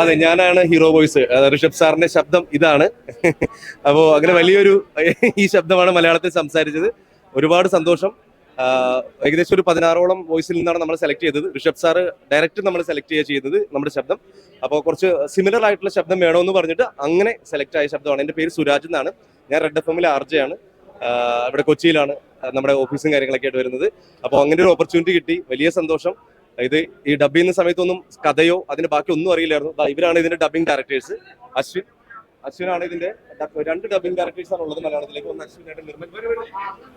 അതെ ഞാനാണ് hero voice Rishabh സാറിന്റെ ശബ്ദം ഇതാണ്. അപ്പോ അങ്ങനെ വലിയൊരു ഈ ശബ്ദമാണ് മലയാളത്തിൽ സംസാരിച്ചത്. ഒരുപാട് സന്തോഷം. ഏകദേശം ഒരു പതിനാറോളം വോയിസിൽ നിന്നാണ് നമ്മൾ സെലക്ട് ചെയ്തത്. ഋഷഭ് സാറ് ഡയറക്റ്റ് നമ്മൾ സെലക്ട് ചെയ്യുക ചെയ്തത് നമ്മുടെ ശബ്ദം. അപ്പോൾ കുറച്ച് സിമിലർ ആയിട്ടുള്ള ശബ്ദം വേണമെന്ന് പറഞ്ഞിട്ട് അങ്ങനെ സെലക്ട് ആയ ശബ്ദമാണ്. എന്റെ പേര് സുരാജ് എന്നാണ്. ഞാൻ റെഡ് എഫ് എമ്മിലെ ആണ്. ഇവിടെ കൊച്ചിയിലാണ് നമ്മുടെ ഓഫീസും കാര്യങ്ങളൊക്കെ ആയിട്ട് വരുന്നത്. അപ്പോൾ അങ്ങനെ ഒരു ഓപ്പർച്യൂണിറ്റി കിട്ടി. വലിയ സന്തോഷം. ഇത് ഈ ഡബ് ചെയ്യുന്ന സമയത്തൊന്നും കഥയോ അതിന് ബാക്കി ഒന്നും അറിയില്ലായിരുന്നു ഇവരാണ് ഇതിന്റെ ഡബിങ് ഡയറക്ടേഴ്സ് അശ്വിൻ അശ്വിനാണ് ഇതിന്റെ രണ്ട് ഡബിങ് ആണ് ഉള്ളത് മലയാളത്തിലേക്ക് ഒന്ന് അശ്വിനായിട്ട് നിർമ്മൽ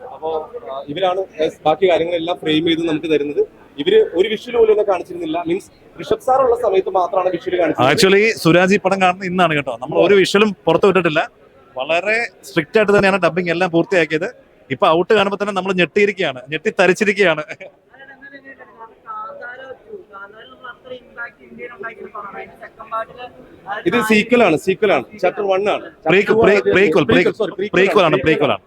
അപ്പോ ആ, ഇവരാണ് ബാക്കി കാര്യങ്ങളെല്ലാം ഫ്രെയിം ചെയ്ത് നമുക്ക് തരുന്നത്. ഇവർ ഒരു വിഷ്വൽ പോലും ഒന്നും കാണിച്ചിരുന്നില്ല. മീൻസ് ഋഷഭ് സാർ ഉള്ള സമയത്ത് മാത്രമാണ് വിഷ്വൽ കാണിച്ചത് ആക്ച്വലി സുരാജ് ഈ പടം കാണുന്നത് ഇന്നാണ് കേട്ടോ. നമ്മൾ ഒരു വിഷ്വലും പുറത്തു വിട്ടിട്ടില്ല. വളരെ സ്ട്രിക്റ്റ് ആയിട്ട് തന്നെയാണ് ഡബിങ് എല്ലാം പൂർത്തിയാക്കിയത്. ഇപ്പൊ ഔട്ട് കാണുമ്പോൾ തന്നെ നമ്മൾ ഞെട്ടിയിരിക്കുകയാണ്. ഞെട്ടി തരിച്ചിരിക്കുകയാണ് ഇത് സീക്വൽ ആണ് സീക്വൽ ആണ്. ചാപ്റ്റർ വൺ ആണ്. പ്രീക്വൽ ആണ്. പ്രീക്വൽ ആണ്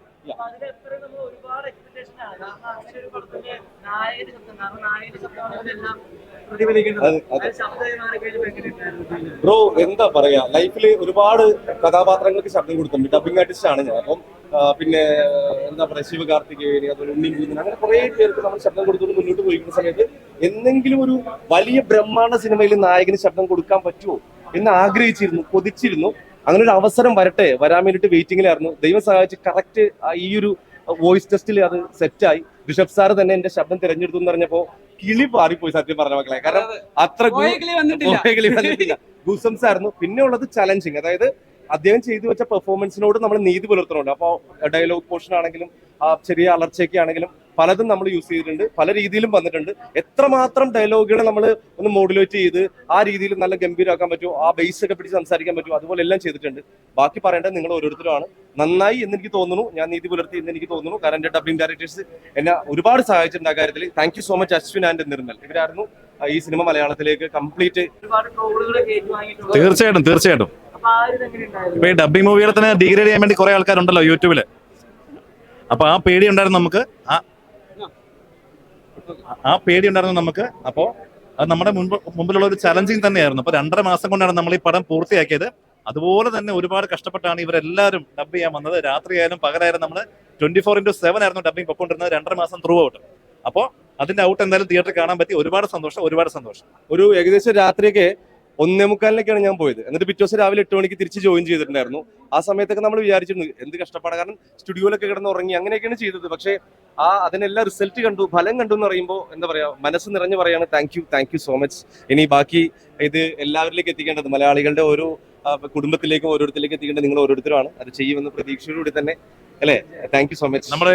ബ്രോ എന്താ പറയാ? ലൈഫിൽ ഒരുപാട് കഥാപാത്രങ്ങൾക്ക് ശബ്ദം കൊടുത്തിട്ടുണ്ട്. ഡബിങ് ആർട്ടിസ്റ്റ് ആണ് ഞാൻ. അപ്പം പിന്നെ എന്താ പറയാ ശിവകാർത്തികേയൻ അതുപോലെ ഉണ്ണി മുകുന്ദൻ അങ്ങനെ കുറേ പേർക്ക് നമ്മൾ ശബ്ദം കൊടുത്തുകൊണ്ട് മുന്നോട്ട് പോയിക്കുന്ന സമയത്ത് എന്തെങ്കിലും ഒരു വലിയ ബ്രഹ്മാണ്ഡ സിനിമയിൽ നായകന് ശബ്ദം കൊടുക്കാൻ പറ്റുമോ എന്ന് ആഗ്രഹിച്ചിരുന്നു കൊതിച്ചിരുന്നു. അങ്ങനെ ഒരു അവസരം വരട്ടെ വരാൻ വേണ്ടിയിട്ട് വെയിറ്റിംഗിലായിരുന്നു ദൈവം സഹായിച്ച് കറക്റ്റ് ഈ ഒരു വോയിസ് ടെസ്റ്റിൽ അത് സെറ്റായി ബിഷപ്പ് സാർ തന്നെ എന്റെ ശബ്ദം തിരഞ്ഞെടുത്തു എന്ന് പറഞ്ഞപ്പോ കിളി പാറിപ്പോയി സത്യം പറഞ്ഞ മക്കളെ. കാരണം അത്ര വന്നിട്ടില്ല. ഗൂസംസ് ആയിരുന്നു പിന്നെ ഉള്ളത് ചലഞ്ചിങ് അതായത് അദ്ദേഹം ചെയ്തു വെച്ച പെർഫോമൻസിനോട് നമ്മൾ നീതി പുലർത്തുന്നുണ്ട് അപ്പോൾ ഡയലോഗ് പോർഷൻ ആണെങ്കിലും ആ ചെറിയ അലർച്ചയൊക്കെ ആണെങ്കിലും പലതും നമ്മൾ യൂസ് ചെയ്തിട്ടുണ്ട്. പല രീതിയിലും വന്നിട്ടുണ്ട്. എത്രമാത്രം ഡയലോഗുകളെ നമ്മൾ ഒന്ന് മോഡുലേറ്റ് ചെയ്ത് ആ രീതിയിൽ നല്ല ഗംഭീരമാക്കാൻ പറ്റുമോ? ആ ബേസ് ഒക്കെ പിടിച്ച് സംസാരിക്കാൻ പറ്റുമോ? അതുപോലെ എല്ലാം ചെയ്തിട്ടുണ്ട്. ബാക്കി പറയേണ്ടത് നിങ്ങൾ ഓരോരുത്തരുമാണ്. നന്നായി എന്ന് എനിക്ക് തോന്നുന്നു. ഞാൻ നീതി പുലർത്തി എന്ന് എനിക്ക് തോന്നുന്നു. കാരണം എന്റെ ഡബ്ലിംഗ് ഡയറക്ടേഴ്സ് എന്നെ ഒരുപാട് സഹായിച്ചിട്ടുണ്ട് ആ കാര്യത്തിൽ thank you so much Ashwin and Nirmal. ഇവരായിരുന്നു ഈ സിനിമ മലയാളത്തിലേക്ക് കംപ്ലീറ്റ് തീർച്ചയായിട്ടും തീർച്ചയായിട്ടും. ഇപ്പൊ ഈ ഡബിംഗ് മൂവികളെ തന്നെ ഡിഗ്രേഡ് ചെയ്യാൻ വേണ്ടി കുറെ ആൾക്കാരുണ്ടല്ലോ യൂട്യൂബിൽ അപ്പൊ ആ പേടി ഉണ്ടായിരുന്നു നമുക്ക്. ആ ആ പേടി ഉണ്ടായിരുന്നു നമുക്ക്. അപ്പോ അത് നമ്മുടെ മുൻപ് മുമ്പിലുള്ള ഒരു ചലഞ്ചിങ് തന്നെയായിരുന്നു. അപ്പൊ രണ്ടര മാസം കൊണ്ടാണ് നമ്മൾ ഈ പടം പൂർത്തിയാക്കിയത്. അതുപോലെ തന്നെ ഒരുപാട് കഷ്ടപ്പെട്ടാണ് ഇവരെല്ലാവരും ഡബ് ചെയ്യാൻ വന്നത്. രാത്രിയായാലും പകലായാലും നമ്മൾ ട്വന്റി ഫോർ ഇന്റു സെവൻ ആയിരുന്നു ഡബിംഗ് പൊക്കൊണ്ടിരുന്നത്. രണ്ടര മാസം ത്രൂ ഔട്ട് അപ്പോൾ അതിന്റെ ഔട്ട് എന്തായാലും തിയേറ്ററിൽ കാണാൻ പറ്റി. ഒരുപാട് സന്തോഷം ഒരുപാട് സന്തോഷം. ഒരു ഏകദേശം രാത്രിയൊക്കെ ഒന്നേ മുക്കാലിനൊക്കെയാണ് ഞാൻ പോയത്. എന്നിട്ട് പിറ്റേ ദിവസം രാവിലെ എട്ട് മണിക്ക് തിരിച്ച് ജോയിൻ ചെയ്തിട്ടുണ്ടായിരുന്നു. ആ സമയത്തൊക്കെ നമ്മൾ വിചാരിച്ചിരുന്നു എന്ത് കഷ്ടപ്പാടാണ് കാരണം സ്റ്റുഡിയോയിലൊക്കെ കിടന്ന് ഉറങ്ങി അങ്ങനെയൊക്കെയാണ് ചെയ്തത്. പക്ഷേ ആ അതിനെല്ലാം റിസൾട്ട് കണ്ടു ഫലം കണ്ടു എന്ന് പറയുമ്പോൾ എന്താ പറയാ മനസ്സ് നിറഞ്ഞു പറയാണ് thank you thank you so much ഇനി ബാക്കി ഇത് എല്ലാവരിലേക്ക് എത്തിക്കേണ്ടത് മലയാളികളുടെ ഓരോ കുടുംബത്തിലേക്കും ഓരോരുത്തരിലേക്ക് എത്തിക്കേണ്ടത് നിങ്ങൾ ഓരോരുത്തരുമാണ്. അത് ചെയ്യുമെന്ന് പ്രതീക്ഷയോടുകൂടി തന്നെ അല്ലേ? താങ്ക് യു സോ മച്ച് നമ്മുടെ